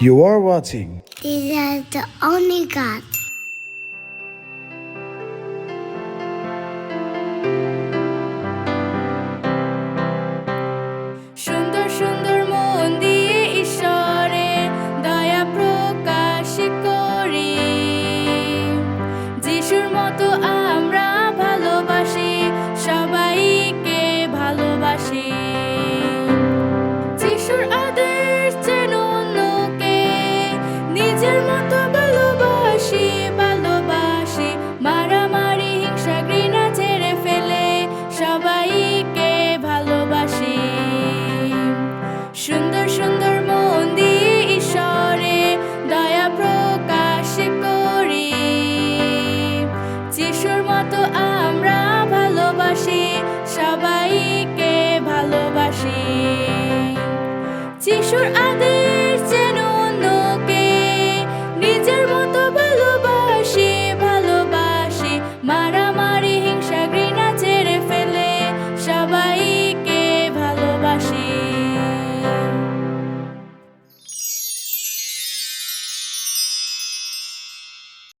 You are watching These are the only God. সুন্দর সুন্দর মন দিয়ে ঈশ্বরের দয়া প্রকাশ করি যিশুর মতো যিশুর আদেশ